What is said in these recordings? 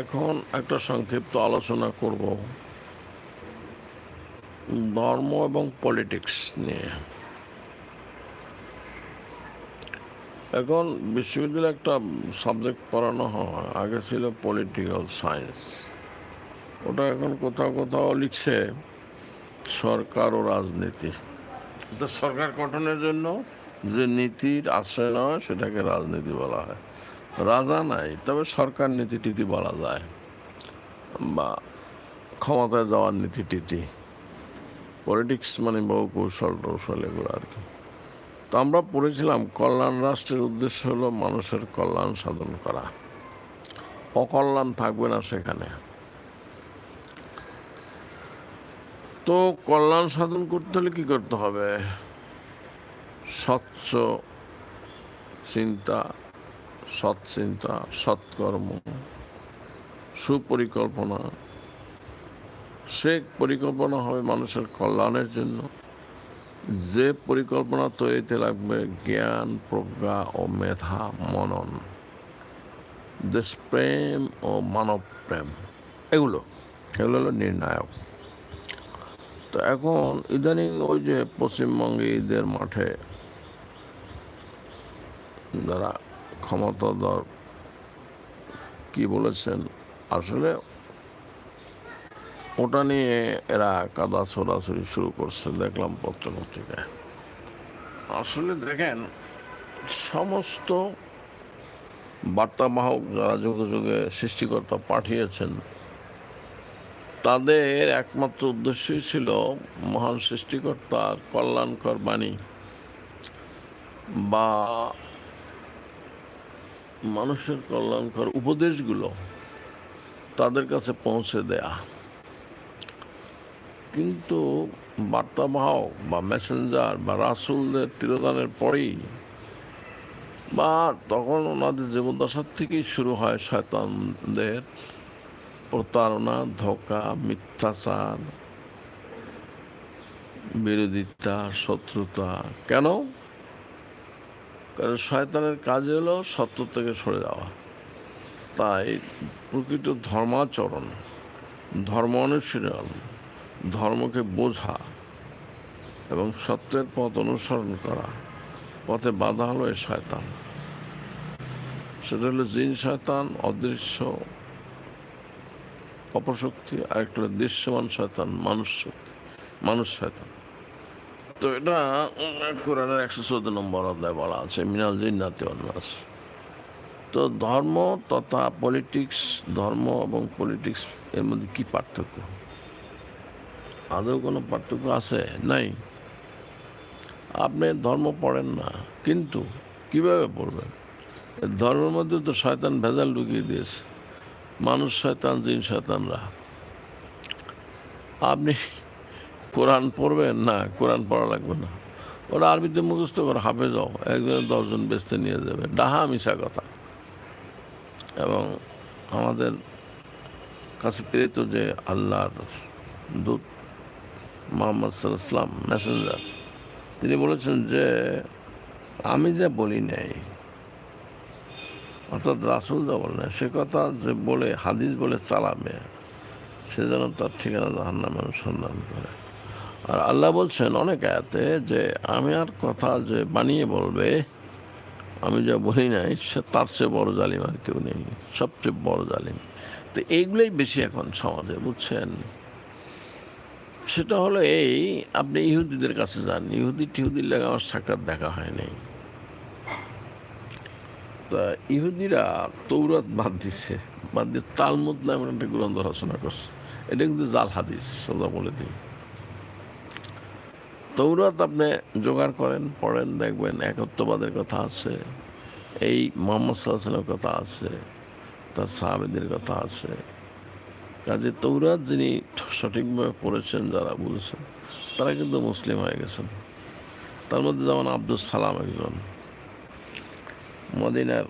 এখন একটা সংক্ষিপ্ত আলোচনা করব ধর্ম এবং পলিটিক্স নিয়ে। এখন বিশ্ববিদ্যালয়ে একটা সাবজেক্ট পড়ানো হয়, আগে ছিল পলিটিক্যাল সায়েন্স ওটা এখন কোথাও কোথাও লিখছে সরকার ও রাজনীতি। তো সরকার গঠনের জন্য যে নীতির আশ্রয় নেওয়া সেটাকে রাজনীতি বলা হয়। রাজা নাই, তবে সরকার নীতি টিতি বলা যায় বা ক্ষমতায় যাওয়ার নীতি টিতি পলিটিক্স মানে বহু কৌশল, টৌশল এগুলো আর কি। তো আমরা পড়েছিলাম, কল্যাণ রাষ্ট্রের উদ্দেশ্য হলো মানুষের কল্যাণ সাধন করা। অকল্যাণ থাকবে না সেখানে। তো কল্যাণ সাধন করতে হলে কি করতে হবে? স্বচ্ছ চিন্তা সৎ চিন্তা সৎকর্ম সুপরিকল্পনা। সে পরিকল্পনা হবে মানুষের কল্যাণের জন্য। যে পরিকল্পনা তৈরিতে লাগবে জ্ঞান প্রজ্ঞা ও মেধা মনন। দেশপ্রেম ও মানব প্রেম। এগুলো? এগুলো হলো নির্ণায়ক। তো এখন ইদানিং ওই যে পশ্চিমবঙ্গে ঈদের মাঠে যারা ক্ষমতাধর কি বলেছেন? আসলে ওটা নিয়ে এরা কাদা ছোড়াছড়ি শুরু করছে, দেখলাম পত্রপত্রিকায়। আসলে দেখেন, সমস্ত বার্তাবাহক যারা যুগে যুগে সৃষ্টিকর্তা পাঠিয়েছেন, তাদের একমাত্র উদ্দেশ্যই ছিল মহান সৃষ্টিকর্তার কল্যাণকর বাণী বা মানুষের কল্যাণকর উপদেশগুলো তাদের কাছে পৌঁছে দেয়া। কিন্তু বার্তাবাহক বা মেসেঞ্জার বা রাসুলদের তিরোদানের পরেই বা তখন ওনাদের জীবদ্দশার থেকেই শুরু হয় শয়তানদের প্রতারণা, ধোকা, মিথ্যাচার, বিরোধিতা, শত্রুতা। কেন? কারণ শয়তানের কাজ হলো সত্য থেকে সরে যাওয়া। তাই প্রকৃত ধর্মাচরণ, ধর্ম অনুশীলন, ধর্মকে বোঝা এবং সত্যের পথ অনুসরণ করা পথে বাধা হলো এই শয়তান। সেটা হলো জিন শয়তান, অদৃশ্য, অপশক্তি, আর একটা দৃশ্যমান শয়তান, মানুষ শক্তি, মানুষ শয়তান। তো এটা কোরআনের একশো চোদ্দ নম্বর অধ্যায় বলা আছে, মিনাল জিন্নাতি অন্যাস তো ধর্ম তথা পলিটিক্স ধর্ম এবং পলিটিক্স এর মধ্যে কি পার্থক্য? আদৌ কোনো পার্থক্য আছে? নাই। আপনি ধর্ম পড়েন না, কিন্তু কীভাবে পড়বেন? ধর্মের মধ্যে তো শয়তান ভেজাল ঢুকিয়ে দিয়েছে। মানুষ শয়তান, জিন শয়তানরা। আপনি কোরআন পড়বেন? না, কোরআন পড়া লাগবে না। ওরা আরবিতে মুখস্থ করে হাফে যাও একজনে দশজন বেচতে নিয়ে যাবে। ডাহা মিশা কথা। এবং আমাদের কাছে প্রেরিত যে আল্লাহর দূত মোহাম্মদ সাল্লাম মেসেঞ্জার তিনি বলেছেন যে, আমি যে বলি নাই, অর্থাৎ রাসুল যা বলে না সে কথা যে বলে, হাদিস বলে চালাবে, সে যেন তার ঠিকানা জাহান্নামে সন্ধান করে। আর আল্লাহ বলছেন অনেক আয়াতে যে আমি আর কথা যে বানিয়ে বলবে, আমি যা বলি নাই, সে তার চেয়ে বড় জালিম আর কেউ নেই, সবচেয়ে বড় জালিম। তো এইগুলোই বেশি এখন সমাজে, বুঝছেন? সেটা হলো এই, আপনি ইহুদিদের কাছে যান, ইহুদি টিহুদির লাগে আমার সাক্ষাৎ দেখা হয়নি তা ইহুদিরা তৌরাত বাদ দিছে, বাদ দিয়ে তালমুদ নামের একটা গ্রন্থ রচনা করছে। এটা কিন্তু জাল হাদিস, সোজা বলে দিই। তৌরাত আপনি জোগাড় করেন, পড়েন, দেখবেন একত্ববাদের কথা আছে, এই মোহাম্মদ সাল্লামের কথা আছে, তার সাহাবেদের কথা আছে। কাজে তৌরাত যিনি সঠিকভাবে পড়েছেন, যারা বলেছেন, তারা কিন্তু মুসলিম হয়ে গেছেন। তার মধ্যে যেমন আব্দুল সালাম একজন, মদিনার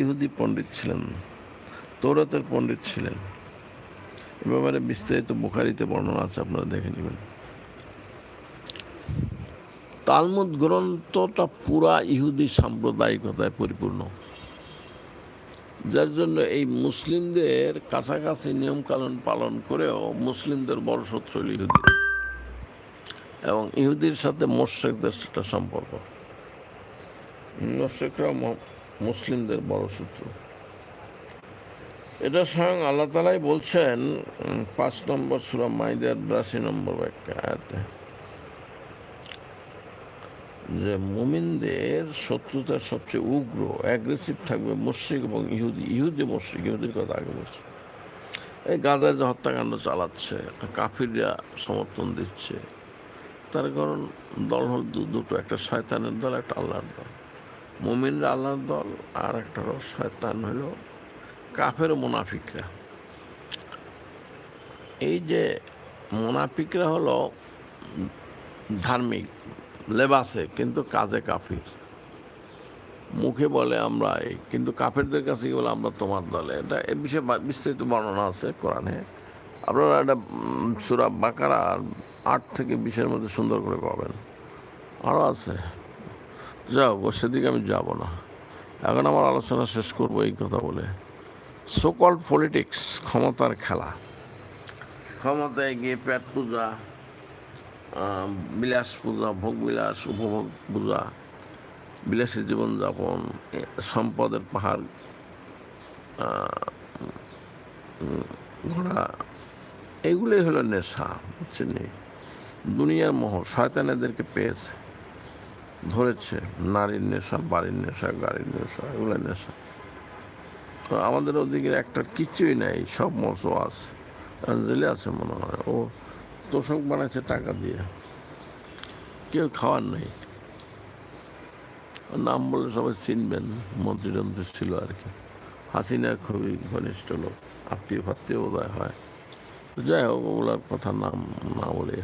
ইহুদি পণ্ডিত ছিলেন, তৌরাতের পণ্ডিত ছিলেন। এ ব্যাপারে বিস্তারিত বুখারিতে বর্ণনা আছে, আপনারা দেখে নেবেন। তালমুদ গ্রন্থটা পুরা ইহুদি সাম্প্রদায়িকতায় পরিপূর্ণ। যার জন্য এই মুসলিমদের কাছাকাছি নিয়মকানুন পালন করেও মুসলিমদের বড় শত্রু হল ইহুদি। এবং ইহুদির সাথে মোর্শেকদের সেটা সম্পর্ক। মোর্শেকরা মুসলিমদের বড় শত্রু। এটা স্বয়ং আল্লাহ তালাই বলছেন, পাঁচ নম্বর সুরা মাইদের বিরাশি নম্বর একটা আয়াতে। যে মুমিনদের শত্রুতা সবচেয়ে উগ্র অ্যাগ্রেসিভ থাকবে মুশ্রিক এবং ইহুদি ইহুদি মুশ্রিক, ইহুদির কথা আগে বলছে। এই গাজায় যে হত্যাকাণ্ড চালাচ্ছে, কাফিররা সমর্থন দিচ্ছে, তার কারণ দল হল দুটো, একটা শয়তানের দল, একটা আল্লাহর দল। মুমিনরা আল্লাহর দল, আর একটা হলো শয়তান হলো কাফের মুনাফিকরা। এই যে মোনাফিকরা হলো ধার্মিক লেবাসে কিন্তু কাজে কাফির। মুখে বলে আমরা কিন্তু কাফেরদের কাছে বলে আমরা তোমার দলে। এটা এ বিষয়ে বিস্তারিত বর্ণনা আছে কোরআনে। আপনারা এটা সুরা বাকারা আট থেকে বিশের মধ্যে সুন্দর করে পাবেন। আরও আছে। যাও সেদিকে আমি যাব না। এখন আমার আলোচনা শেষ করব এই কথা বলে। সোকল পলিটিক্স ক্ষমতার খেলা। ক্ষমতায় গিয়ে পেট পূজা বিলাস পূজা, ভোগ বিলাস, উপভোগ পূজা, বিলাসী জীবনযাপন সম্পদের পাহাড় ঘোড়া, এগুলোই হলো নেশা বুঝছেন? দুনিয়ার মোহ শয়তান এদেরকে পেয়েছে, ধরেছে, নারীর নেশা, বাড়ির নেশা, গাড়ির নেশা, এগুলো নেশা তো আমাদের ওদিকে একটা কিছুই নাই, সব মশো আছে জেলে আছে মনে হয় ও তোষক বানাইছে টাকা দিয়ে। কেউ খাওয়ার নেই। নাম বলে সবাই চিনবেন মন্ত্রী টন্ত্রী ছিল আর কি। হাসিনার খুবই ঘনিষ্ঠ লোক, আত্মীয় ফাত্মীয় বোধহয় হয়। যাই হোক, ওগুলোর কথা নাম না বলে।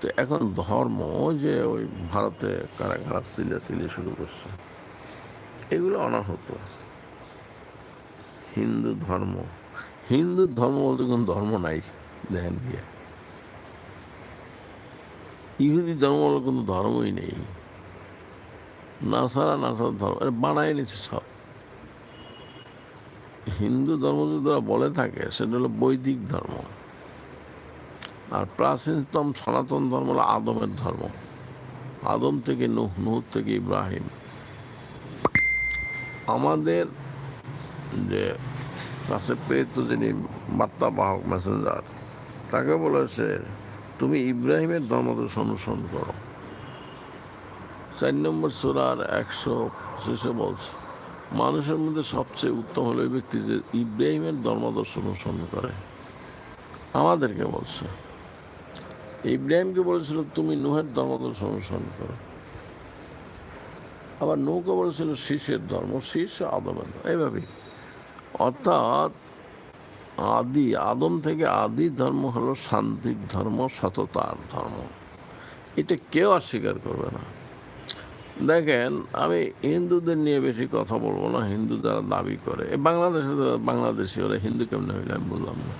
তো এখন ধর্ম যে ওই ভারতে কারা কারা সিলে সিলে শুরু করছে, এগুলো অনাহত। হিন্দু ধর্ম হিন্দু ধর্ম বলতে কোনো ধর্ম নাই দেখেন গিয়ে ইহুদি ধর্ম বলে কোনো ধর্মই নেই। নাসারা, নাসার ধর্ম বানায় নিচ্ছে সব। হিন্দু ধর্ম যদি ওরা বলে থাকে, সেটা হলো বৈদিক ধর্ম। আর প্রাচীনতম সনাতন ধর্ম হলো আদমের ধর্ম। আদম থেকে নুহ নুহ থেকে ইব্রাহিম। আমাদের যে কাছে প্রেরিত যিনি বার্তাবাহক মেসেঞ্জার, তাকে বলেছে তুমি ইব্রাহিমের ধর্মদর্শ অনুসরণ করো। চার নম্বর সুরার একশো শেষে বলছে, মানুষের মধ্যে সবচেয়ে উত্তম হলো ওই ব্যক্তি যে ইব্রাহিমের ধর্মদর্শ অনুসরণ করে। আমাদেরকে বলছে, ইব্রাহিমকে বলেছিল, তুমি নুহের ধর্মদর্শ অনুসরণ করো। আবার নৌকে বলেছিল শীষের ধর্ম। শীষ আদমের। এইভাবেই। অর্থাৎ আদি, আদম থেকে আদি ধর্ম হলো শান্তির ধর্ম, সততার ধর্ম। এটা কেউ আর স্বীকার করবে না। দেখেন, আমি হিন্দুদের নিয়ে বেশি কথা বলব না, হিন্দু যারা দাবি করে বাংলাদেশে বাংলাদেশি ওরা হিন্দু কেমন হইলে আমি বললাম না।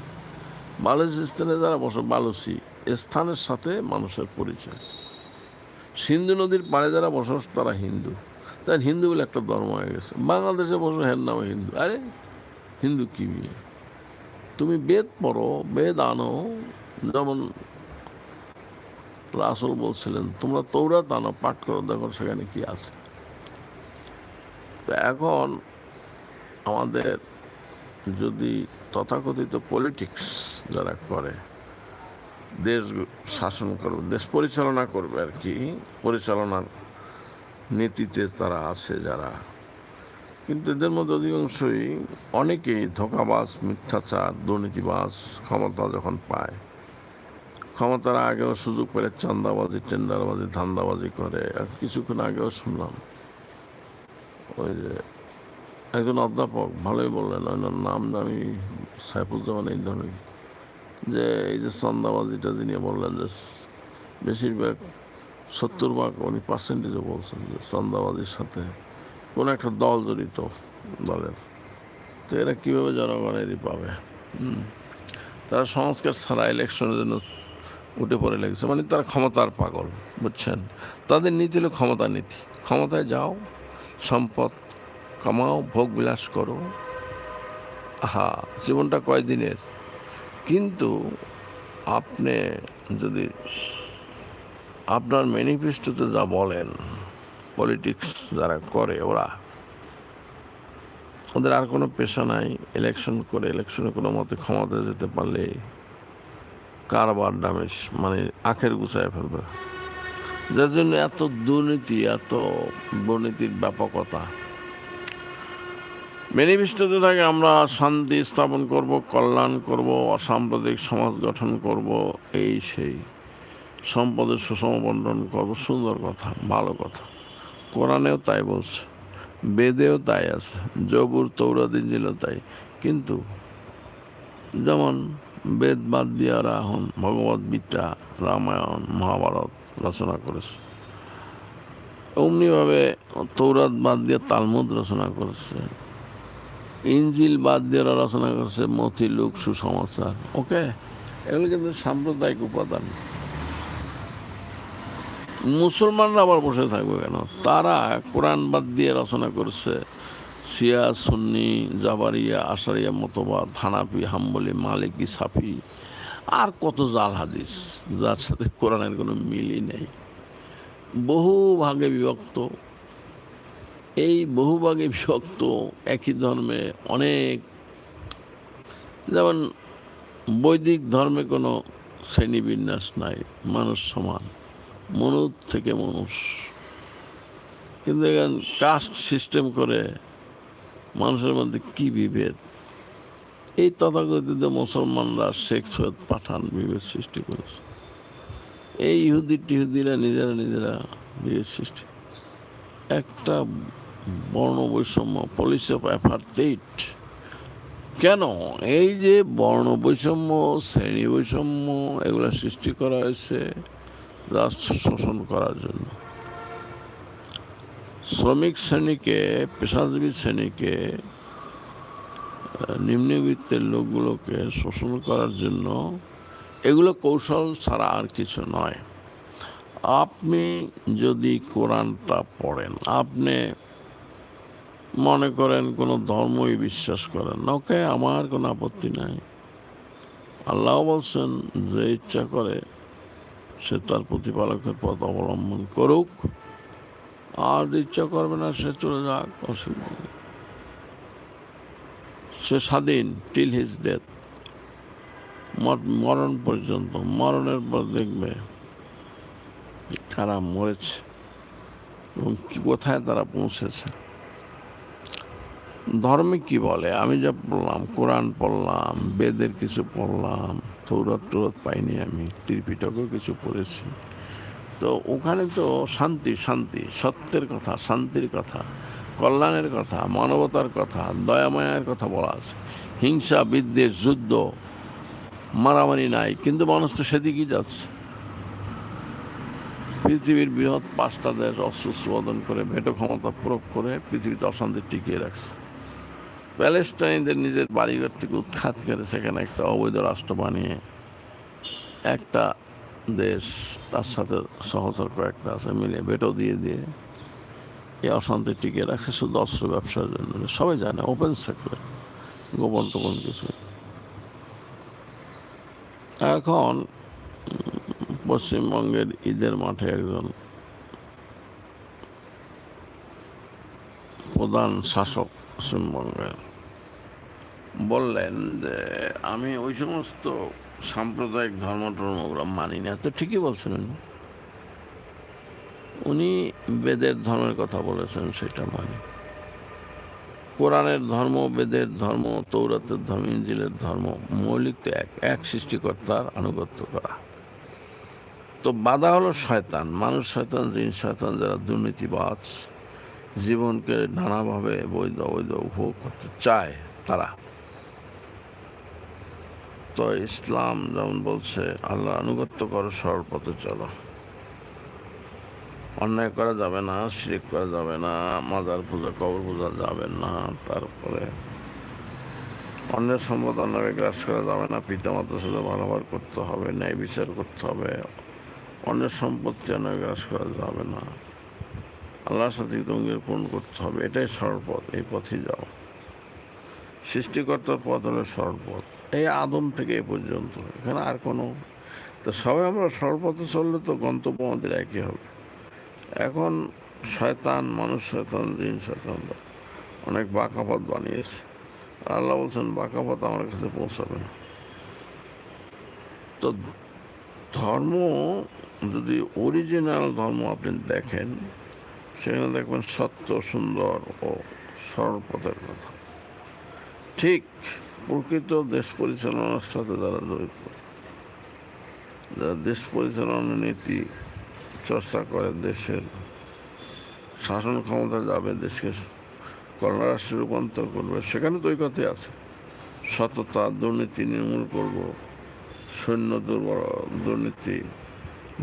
বালুচিস্তানে যারা বসে, বালুচি, এ স্থানের সাথে মানুষের পরিচয়। সিন্ধু নদীর পাড়ে যারা বসবাস, তারা হিন্দু। তাই হিন্দু বলে একটা ধর্ম হয়ে গেছে। বাংলাদেশে বসে হের নামে হিন্দু। আরে, হিন্দু কী বিয়ে তুমি বেদ পড়ো, বেদ আনো। যেমন রাসুল বলছিলেন, তোমরা তৌরাত আনো, পাঠ করো, দেখো সেখানে কি আছে। তো এখন আমাদের যদি তথাকথিত পলিটিক্স যারা করে, দেশ শাসন করবে, দেশ পরিচালনা করবে আর কি, পরিচালনার নীতিতে তারা আছে যারা। কিন্তু এদের মধ্যে অধিকাংশই অনেকেই ধোকাবাজ, মিথ্যাচার, দুর্নীতিবাজ ক্ষমতা যখন পায়, ক্ষমতার আগেও সুযোগ পেলে চান্দাবাজি, টেন্ডারবাজি, ধান্দাবাজি করে। আর কিছুক্ষণ আগেও শুনলাম, ওই যে একজন অধ্যাপক ভালোই বললেন ওনার নাম আমি সাইফুজ্জামান এই ধরনের, যে এই যে চান্দাবাজিটা যিনি বললেন যে বেশিরভাগ সত্তর ভাগ উনি পার্সেন্টেজও বলছেন যে চান্দাবাজির সাথে কোনো একটা দল জড়িত দলের তো এরা কীভাবে জনগণেরই পাবে? তারা সংস্কার ছাড়া ইলেকশনের জন্য উঠে পড়ে লেগেছে। মানে তারা ক্ষমতার পাগল, বুঝছেন? তাদের নীতি হলো ক্ষমতা নীতি। ক্ষমতায় যাও, সম্পদ কামাও, ভোগ বিলাস করো। হা জীবনটা কয়দিনের? কিন্তু আপনি যদি আপনার ম্যানিফেস্টোতে যা বলেন পলিটিক্স যারা করে ওরা, ওদের আর কোনো পেশা নাই ইলেকশন করে ইলেকশনে কোনো মতে ক্ষমতা যেতে পারলে কারবার ডামেশ মানে আখের গুছায় ফেলবে। যার জন্য এত দুর্নীতি, এত দুর্নীতির ব্যাপকতা। ম্যানিফেস্টোতে থাকে আমরা শান্তি স্থাপন করব, কল্যাণ করব, অসাম্প্রদায়িক সমাজ গঠন করব, এই সেই সম্পদের সুষম বন্টন করব, সুন্দর কথা, ভালো কথা। কোরআনেও তাই বলছে, বেদেও তাই আছে জবুর তৌরাত, ইঞ্জিলও তাই। কিন্তু যেমন বেদ বাদ দিয়ে এখন ভগবত গীতা, রামায়ণ, মহাভারত রচনা করেছে, অমনিভাবে তৌরাত বাদ দিয়ে তালমুদ রচনা করেছে, ইঞ্জিল বাদ দিয়ে রচনা করেছে, মতি লোক সুসমাচার ওকে? এগুলো কিন্তু সাম্প্রদায়িক উপাদান। মুসলমানরা আবার বসে থাকবে কেন? তারা কোরআন বাদ দিয়ে রচনা করছে সিয়া সুন্নি, জাবারিয়া, আশারিয়া মতবাদ হানাফি হাম্বলি, মালিকি, সাফি, আর কত জাল হাদিস, যার সাথে কোরআনের কোনো মিলই নেই। বহু ভাগে বিভক্ত। এই বহু ভাগে বিভক্ত একই ধর্মে অনেক, যেমন বৈদিক ধর্মে কোনো শ্রেণীবিন্যাস নাই, মানুষ সমান। মনুষ থেকে মানুষ। কিন্তু এখন কাস্ট সিস্টেম করে মানুষের মধ্যে কি বিভেদ? এই তথাকথিত মুসলমানরা শেখ সৈয়দ পাঠান বিভেদ সৃষ্টি করেছে। এই ইহুদি টিহুদিরা নিজেরা নিজেরা বিভেদ সৃষ্টি। একটা বর্ণ বৈষম্য পলিসি অফ অ্যাপার্টেইট কেন? এই যে বর্ণ বৈষম্য শ্রেণি বৈষম্য এগুলো সৃষ্টি করা হয়েছে রাষ্ট্র শোষণ করার জন্য। শ্রমিক শ্রেণীকে, পেশাজীবী শ্রেণীকে নিম্নবিত্তের লোকগুলোকে শোষণ করার জন্য এগুলো কৌশল ছাড়া আর কিছু নয়। আপনি যদি কোরআনটা পড়েন, আপনি মনে করেন কোনো ধর্মই বিশ্বাস করেন ওকে আমার কোনো আপত্তি নাই। আল্লাহ বলছেন, যে ইচ্ছা করে সে তার প্রতিপালকের পথ অবলম্বন করুক। আর ইচ্ছা করবে না, সে চলে যাক, অসুবিধা নেই। সে স্বাধীন টিল হিজ ডেথ মরণ পর্যন্ত, মরণের পর দেখবে কারা মরেছে এবং কোথায় তারা পৌঁছেছে। ধর্মে কি বলে? আমি যা পড়লাম, কোরআন পড়লাম, বেদের কিছু পড়লাম তৌরত টৌরত পাইনি আমি, ত্রিপিটকও কিছু পড়েছি। তো ওখানে তো শান্তি শান্তি, সত্যের কথা, শান্তির কথা, কল্যাণের কথা, মানবতার কথা, দয়ামায়ের কথা বলা আছে। হিংসা, বিদ্বেষ, যুদ্ধ, মারামারি নাই, কিন্তু মানুষ তো সেদিকেই যাচ্ছে। পৃথিবীর বৃহৎ পাঁচটা দেশ অস্ত্র উৎপাদন করে, ভেটো ক্ষমতা প্রয়োগ করে পৃথিবীতে অশান্তি টিকিয়ে রাখছে। প্যালেস্টাইনদের নিজের বাড়িঘর থেকে উৎখাত করে সেখানে একটা অবৈধ রাষ্ট্র বানিয়ে একটা দেশ, তার সাথে সহচর কয়েকটা আছে মিলে বেটো দিয়ে দিয়ে এই অশান্তি টিকিয়ে রাখছে শুধু অস্ত্র ব্যবসার জন্য। সবাই জানে ওপেন সেক্টর গোপন টোপন কিছু এখন পশ্চিমবঙ্গের ঈদের মাঠে একজন প্রধান শাসক পশ্চিমবঙ্গের বললেন যে, আমি ওই সমস্ত সাম্প্রদায়িক ধর্ম টর্মগুলো মানি না। তো ঠিকই বলছেন উনি। উনি বেদের ধর্মের কথা বলেছেন, সেটা মানি। কোরআনের ধর্ম, বেদের ধর্ম, তৌরাতের ধর্ম, ইঞ্জিলের ধর্ম, মৌলিক তো এক এক সৃষ্টিকর্তার আনুগত্য করা। তো বাধা হলো শয়তান, মানুষ শয়তান, জিন শয়তান, যারা দুর্নীতিবাজ, জীবনকে নানাভাবে বৈধ, অবৈধ, উপভোগ করতে চায়, তারা। তো ইসলাম যেমন বলছে, আল্লাহ আনুগত্য করো, সরল পথে চলো। অন্যায় করা যাবে না, শিরিক করা যাবে না, মাজার পূজা, কবর পূজা যাবে না, তারপরে অন্যের সম্পদ অন্যকে গ্রাস করা যাবে না পিতা মাতার সাথে ব্যবহার করতে হবে, ন্যায় বিচার করতে হবে, অন্যের সম্পত্তি অন্য গ্রাস করা যাবে না। আল্লাহর সাথে তঙ্গের পূরণ করতে হবে, এটাই সরল পথ, এই পথেই যাও। সৃষ্টিকর্তার পথ হলো সরল পথ। এই আদম থেকে এ পর্যন্ত। এখানে আর কোনো। তো সবাই আমরা পথে চললে তো গন্তব্য আমাদের একই হবে। এখন শয়তান, মানুষ শয়তান, জিন শয়তান, অনেক বাঁকা পথ বানিয়েছে। আল্লাহ বলছেন বাঁকা পথ আমার কাছে পৌঁছাবে না। তো ধর্ম, যদি অরিজিনাল ধর্ম আপনি দেখেন, সেখানে দেখবেন সত্য, সুন্দর ও সরল পথের কথা। ঠিক প্রকৃত দেশ পরিচালনার সাথে যারা জড়িত, যারা দেশ পরিচালনার নীতি চর্চা করে দেশের শাসন ক্ষমতা যাবে, দেশকে কল্যাণ রাষ্ট্রে রূপান্তর করবে, সেখানে তো ওই কথাই আছে। সততা, দুর্নীতি নির্মূল করব, সৈন্য দুর্বল, দুর্নীতি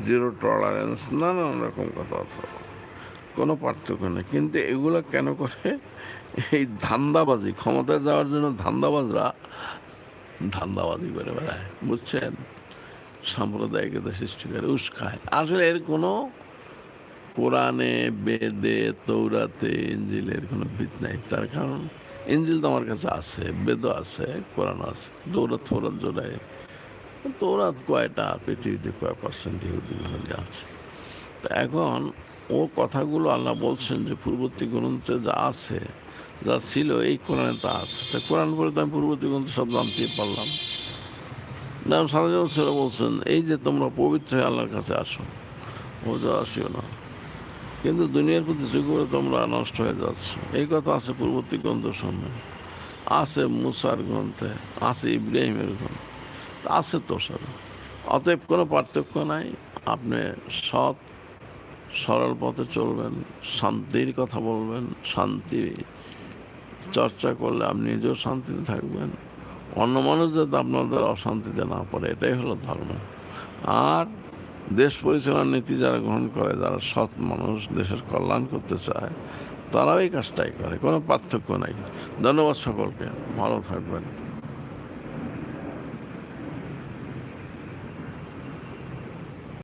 জিরো টলারেন্স নানান রকম কথা কথাবার্তা কোনো পার্থক্য নেই। কিন্তু এগুলো কেন করে? এই ধান্দাবাজি, ক্ষমতায় যাওয়ার জন্য ধান্দাবাজরা ধান্দাবাজি করে বেড়ায়, বুঝছেন? সাম্প্রদায়িকতা সৃষ্টি করে উস্কায় আসলে এর কোনো কোরআনে, বেদে, তৌরাতে ইঞ্জিলের কোনো ভিত নাই। তার কারণ ইঞ্জিল তো আমার কাছে আছে, বেদও আছে কোরআন আছে। দৌড়াত ফৌরাত জোড়ায়। তৌরাত কয়টা? পৃথিবীতে কয় পার্সেন্ট ইহুদি আছে? এখন ও কথাগুলো আল্লাহ বলছেন যে পূর্ববর্তী গ্রন্থে যা আছে, যা ছিল, এই কোরআনে তা আছে। তা কোরআন পরে তো আমি পূর্ববর্তী গ্রন্থ সব জানতে পারলাম। যেমন সেরা বলছেন, এই যে তোমরা পবিত্র হয়ে আল্লাহর কাছে আসো ও যা আসিও না। কিন্তু দুনিয়ার প্রতি যুগ করে তোমরা নষ্ট হয়ে যাচ্ছ। এই কথা আছে পূর্ববর্তী গ্রন্থ সামনে আছে মুসার গ্রন্থে, আছে ইব্রাহিমের গ্রন্থ আছে তো সব অতএব কোনো পার্থক্য নাই। আপনি সৎ সরল পথে চলবেন, শান্তির কথা বলবেন, শান্তি চর্চা করলে আপনি নিজেও শান্তিতে থাকবেন। অন্য মানুষ যাতে আপনাদের অশান্তিতে না পড়ে, এটাই হলো ধর্ম। আর দেশ পরিচালনার নীতি যারা গ্রহণ করে, যারা সৎ মানুষ, দেশের কল্যাণ করতে চায়, তারাও এই কাজটাই করে, কোনো পার্থক্য নাই। ধন্যবাদ সকলকে, ভালো থাকবেন।